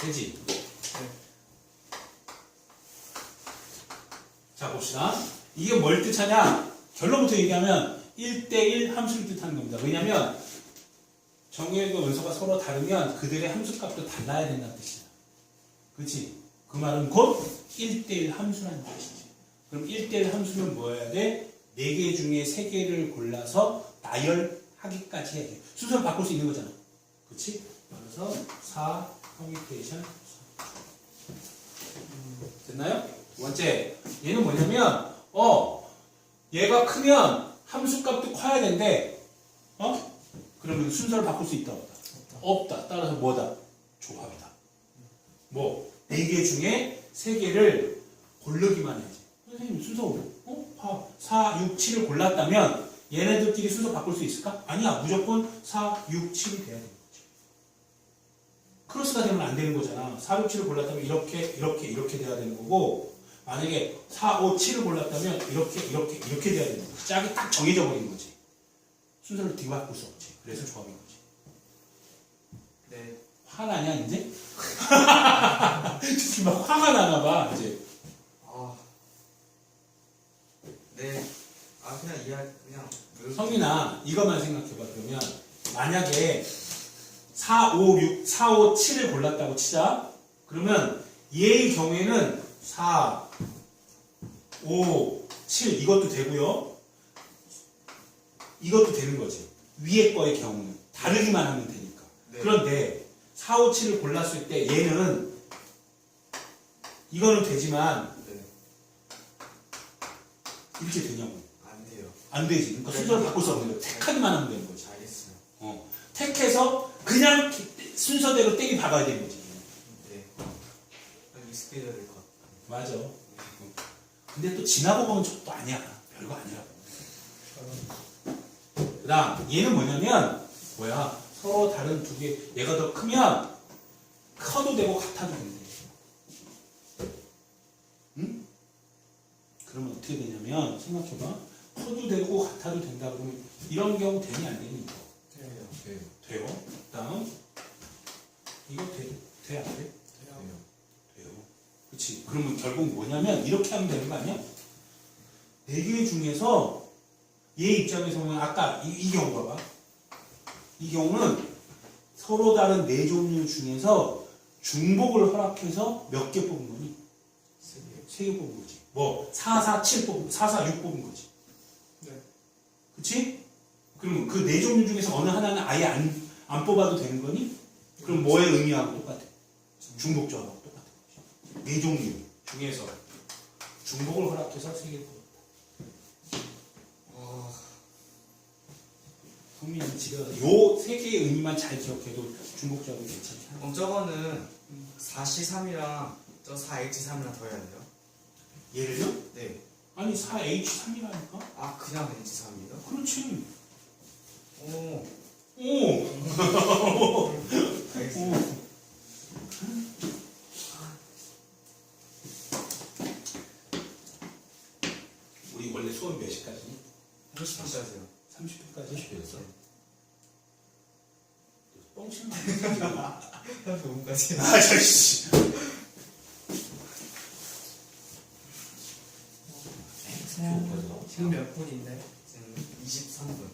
되지? 자 봅시다. 이게 뭘 뜻하냐? 결론부터 얘기하면 1대1 함수를 뜻하는 겁니다. 왜냐면 정의역과 원소가 서로 다르면 그들의 함수값도 달라야 된다는 뜻이야. 그치? 그 말은 곧 1대1 함수라는 뜻이지. 그럼 1대1 함수는 뭐여야 돼? 4개 중에 3개를 골라서 나열하기까지 해야 돼. 순서를 바꿀 수 있는 거잖아. 그치? 그래서 4 커뮤니케이션 됐나요? 두 번째, 얘는 뭐냐면, 어, 얘가 크면 함수값도 커야 된대. 어? 그러면 순서를 바꿀 수 있다, 없다? 없다. 따라서 뭐다? 조합이다. 뭐, 네개 중에 세 개를 고르기만 해야지. 선생님, 순서, 어? 봐. 4, 6, 7을 골랐다면, 얘네들끼리 순서 바꿀 수 있을까? 아니야. 무조건 4, 6, 7이 돼야 거지. 크로스가 되면 안 되는 거잖아. 4, 6, 7을 골랐다면 이렇게, 이렇게, 이렇게 돼야 되는 거고, 만약에 4, 5, 7을 골랐다면 이렇게, 이렇게, 이렇게 돼야 되는 거지. 짝이 딱 정해져 버린 거지. 순서를 뒤바꿀 수 없지. 그래서 조합인 거지. 네. 화나냐, 이제? 지금 막 화가 나나 봐, 이제. 아. 네. 아 그냥 이해 그냥 그- 성민아, 이것만 생각해봐. 그러면, 만약에 4, 5, 6, 4, 5, 7을 골랐다고 치자. 그러면 얘의 경우에는 4, 5, 7 이것도 되고요. 이것도 되는 거지. 위에 거의 경우는. 다르기만 하면 되니까. 네. 그런데 4, 5, 7을 골랐을 때 얘는 이거는 되지만 네. 이렇게 되냐고. 안 돼요. 안 되지. 그러니까 순서를 바꿀 수 없는 거야. 택하기만 하면 되는 거지. 알겠어요. 어. 택해서 그냥 순서대로 땡이 박아야 되는 거지. 네. 익숙해져야 될 것 같아요. 맞아. 근데 또 지나고 보면 저것도 아니야. 별거 아니라고. 그 다음, 얘는 뭐냐면, 뭐야, 서로 다른 두 개, 얘가 더 크면, 커도 되고 같아도 된대. 응? 그러면 어떻게 되냐면, 생각해봐. 커도 되고 같아도 된다 그러면, 이런 경우 되니 안 되니? 이거? 돼요. 네. 돼요. 그 다음, 이거 돼? 돼? 안 돼? 돼요. 돼요. 그치. 그러면 결국 뭐냐면 이렇게 하면 되는 거 아니야? 네 개 중에서 얘 입장에서 보면 아까 이, 이 경우 봐봐. 이 경우는 서로 다른 네 종류 중에서 중복을 허락해서 몇 개 뽑은 거니? 세 개. 세개 뽑은 거지. 뭐 4, 4, 7 뽑은 4, 4, 6 뽑은 거지. 네. 그치? 그러면 그네 종류 중에서 어느 하나는 아예 안, 안 뽑아도 되는 거니? 그럼 뭐의 의미하고 똑같아? 중복조합하고 거지. 네 종류 중에서 중복을 허락해서 세 개를 뽑았다. 아. 성민이 가서 요세 개의 의미만 잘 기억해도 중복조합이 괜찮지 않아? 그럼 저거는 4C3이랑 저 4H3이랑 더해야 돼요? 예를요? 네. 아니 4H3이라니까? 아 그냥 H3이요? 그렇지. 오. 오! 알겠습니다. 오. 우리 원래 수업 몇 시까지니? 30분까지요. 30분까지? 30분이었어? 뻥치는 거 아니야? 35분까지. 아, 저씨. 지금 몇 분인데? 지금 23분.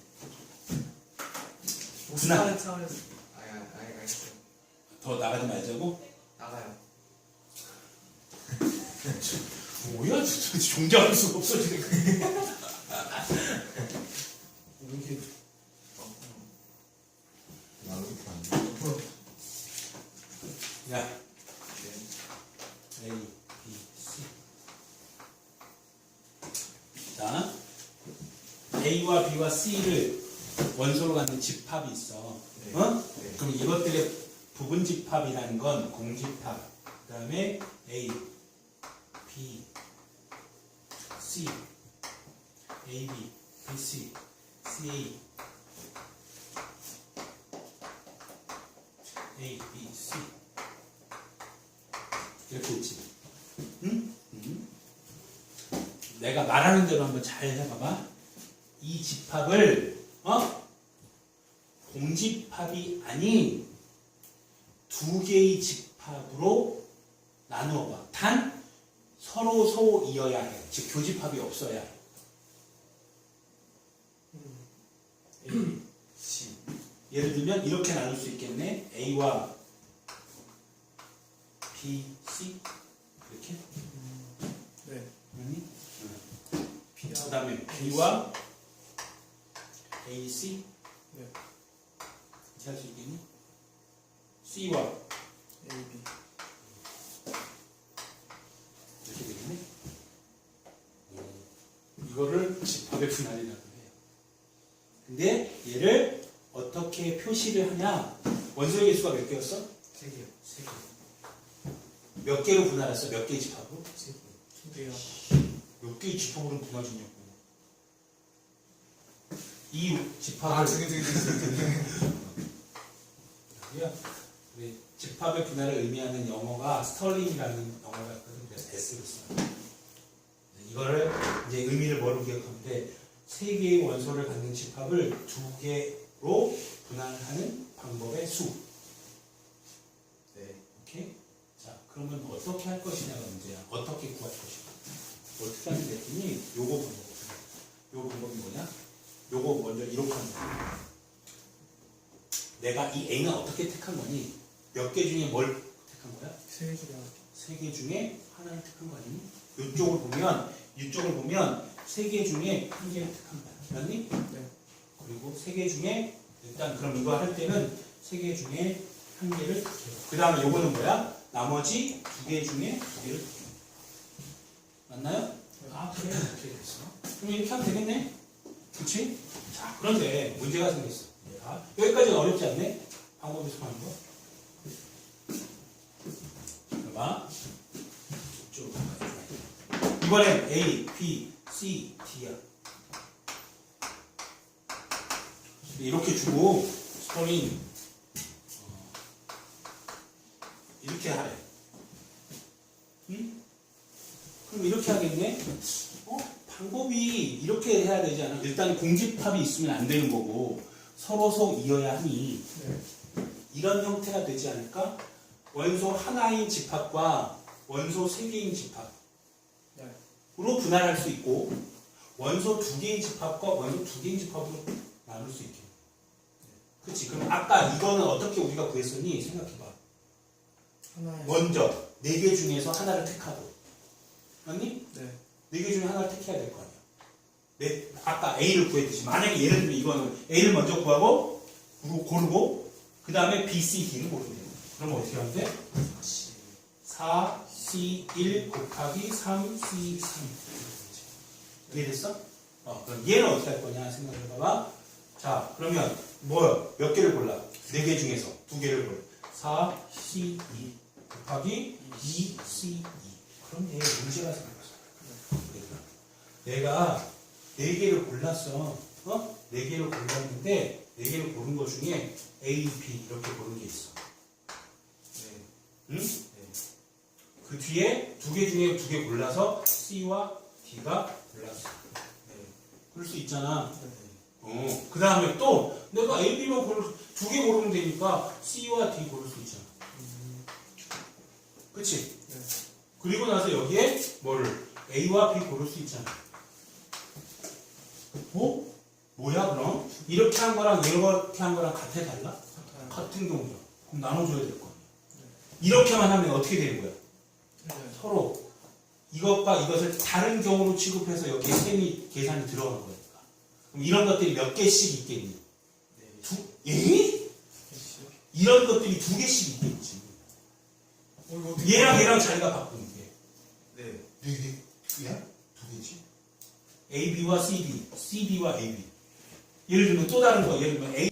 오스카는 차원에서. 아, 아, 아, 알겠어요. 더 나가지 말자고? 나가요. 뭐야, 진짜 종잡을 수가 없어, 지금. 이렇게. 나도 이렇게 안 돼. 야, 네. A, B, C. 자, A와 B와 C를 원소로 갖는 집합이 있어. 네. 어? 네. 그럼 이것들의 부분 집합이라는 건 공집합. 그 다음에 A, B, C, A, B, B, C, C, A, A, B, C. 이렇게 있지. 응? 응? 내가 말하는 대로 한번 잘 해봐봐. 이 집합을, 어? 공집합이 아닌 두 개의 집합 집합으로 나누어 봐. 단 서로 소이어야 해. 즉 교집합이 없어야 해. A, C. 예를 들면 이렇게 나눌 수 있겠네. A와 B, C 이렇게. 네. 아니? P 그 다음에 B와 A, C 네. 이렇게 할수 있겠니? C와 A B. 이렇게 되겠네. 이거를 집합의 분할이라고 해요. 근데 얘를 어떻게 표시를 하냐? 원소의 개수가 몇 개였어? 세 개요. 세 개. 몇 개로 분할했어? 몇 개의 집합으로? 세 개. 두 개요. 몇 개의 집합으로 분할짓냐고. 이 집합을 아, 두 개. 고요. 우리 집합의 분할을 의미하는 영어가 스털링이라는 영어가 있거든요. 그래서 S를 써요. 네, 이거를 이제 의미를 뭐로 기억하면 돼? 세 개의 원소를 갖는 집합을 두 개로 분할하는 방법의 수. 네. 오케이? 자, 그러면 어떻게 할 것이냐가 문제야. 어떻게 구할 것이냐. 어떻게 하면 됐더니 요거 방법. 요 방법이 뭐냐? 요거 먼저 이렇게 거야. 내가 이 A는 어떻게 택한 거니? 몇 개 중에 뭘 택한 거야? 세 개 중에. 세 개 중에 하나를 택한 거 아니니? 이쪽을 보면, 이쪽을 보면 세 개 중에 한 개를 택한 거야. 맞니? 네. 그리고 세 개 중에 일단 그럼 이거 할 때는 세 개 중에 한 개를 택해요. 그 다음에 요거는 뭐야? 나머지 두 개 중에 두 개를 택해요. 맞나요? 아 그래. 그럼 이렇게 하면 되겠네. 그렇지? 자 그런데 문제가 생겼어. 얘가. 여기까지는 어렵지 않네? 방법이 하는 거. 봐봐. 쭉. 이번엔 A, B, C, D야. 이렇게 주고 스토린 어, 이렇게 하래. 응? 그럼 이렇게 하겠네? 어? 방법이 이렇게 해야 되지 않아? 일단 공집합이 있으면 안 되는 거고 서로서 이어야 하니 네. 이런 형태가 되지 않을까? 원소 하나인 집합과 원소 세 개인 집합으로 네. 분할할 수 있고 원소 두 개인 집합과 원소 두 개인 집합으로 나눌 수 있게. 그치? 그럼 아까 이거는 어떻게 우리가 구했었니? 생각해봐. 먼저 네 개 중에서 하나를 택하고 맞니? 네. 네개 중에 하나를 택해야 될 거 아니야. 네, 아까 A를 구했듯이 만약에 예를 들면 이거는 A를 먼저 구하고 그리고 고르고 그 다음에 B, C, D를 고르면 돼요. 그럼 어떻게 하면 돼? 4C. 4, C, 1 곱하기 3, C, 3 이해됐어? 어, 그럼 얘는 어떻게 할 거냐 생각해봐봐. 자, 그러면 뭐몇 개를 골라? 네개 중에서 두 개를 골라. 4, C, 2 곱하기 2, C, 2 그럼 얘 문제가 생겼어. 내가 네 개를 골랐어. 어? 네 개를 골랐는데 네 개를 고른 것 중에 A, B 이렇게 고른 게 있어. 네. 응? 네. 그 뒤에 두 개 중에 두 개 골라서 C와 D가 골랐어. 네. 그럴 수 있잖아. 네. 어. 그 다음에 또 내가 A, B만 고를 두개 고르면 되니까 C와 D 고를 수 있잖아. 그치? 네. 그리고 나서 여기에 뭘 A와 B 고를 수 있잖아. 어? 뭐야 그럼? 이렇게 한 거랑 이렇게 한 거랑 같아 달라? 같은 경우죠. 그럼 나눠줘야 될 거 아니야. 이렇게만 하면 어떻게 되는 거야? 네. 서로 이것과 이것을 다른 경우로 취급해서 여기에 셈이 계산이 들어간 거니까. 그럼 이런 것들이 몇 개씩 있겠니? 네. 두, 예? 이런 것들이 두 개씩 있겠지. 어, 얘랑 얘랑 자리가 바꾸는 게. 네. 네 개, 야? 두 개지? AB와 CD, CD와 AB. 예를 들면 또 다른 거, 예를 들면 A,